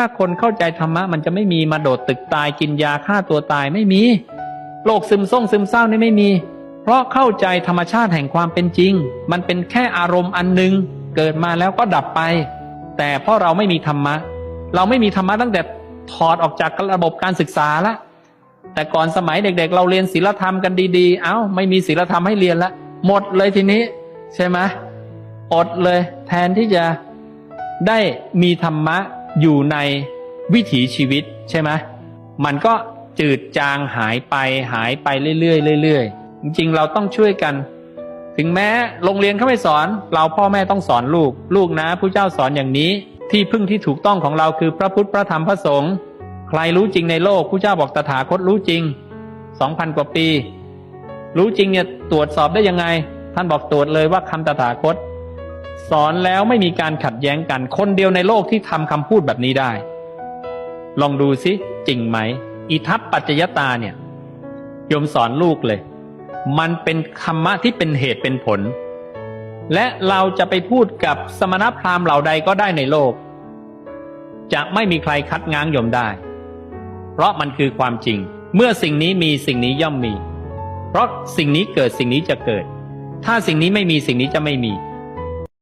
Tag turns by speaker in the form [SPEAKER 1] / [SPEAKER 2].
[SPEAKER 1] ถ้าคนเข้าใจธรรมะมันจะไม่มีมาโดดตึกตายกินยาฆ่าตัวตายไม่มีโรคซึมส่งซึมเศร้านี่ไม่มี เพราะเข้าใจธรรมชาติแห่งความเป็นจริง มันเป็นแค่อารมณ์อันหนึ่งเกิดมาแล้วก็ดับไป แต่เพราะเราไม่มีธรรมะ เราไม่มีธรรมะตั้งแต่ถอดออกจากระบบการศึกษาละแต่ก่อนสมัยเด็กๆ เราเรียนศีลธรรมกันดีๆ เอ้า ไม่มีศีลธรรมให้เรียนละหมดเลยทีนี้ ใช่ไหมอดเลย แทนที่จะได้มีธรรมะ อยู่ในวิถีชีวิตใช่ไหมมันก็จืดจางหายไปหายไปเรื่อยๆเรื่อยๆจริงๆ เราต้องช่วยกัน ถึงแม้โรงเรียนเขาไม่สอน เราพ่อแม่ต้องสอนลูก ลูกนะผู้เจ้าสอนอย่างนี้ ที่พึ่งที่ถูกต้องของเราคือพระพุทธพระธรรมพระสงฆ์ใครรู้จริงในโลกผู้เจ้าบอกตถาคตรู้จริงสองพันกว่าปี รู้จริงเนี่ยตรวจสอบได้ยังไง ท่านบอกตรวจเลยว่าคำตถาคต สอนแล้วไม่มีการขัดแย้งกัน คนเดียวในโลกที่ทำคำพูดแบบนี้ได้ ลองดูสิจริงไหม อิทัปปัจจยตาเนี่ยโยมสอนลูกเลย มันเป็นธรรมะที่เป็นเหตุเป็นผล และเราจะไปพูดกับสมณพราหมณ์เหล่าใดก็ได้ในโลก จะไม่มีใครคัดง้างโยมได้ เพราะมันคือความจริง เมื่อสิ่งนี้มีสิ่งนี้ย่อมมี เพราะสิ่งนี้เกิดสิ่งนี้จะเกิด ถ้าสิ่งนี้ไม่มีสิ่งนี้จะไม่มี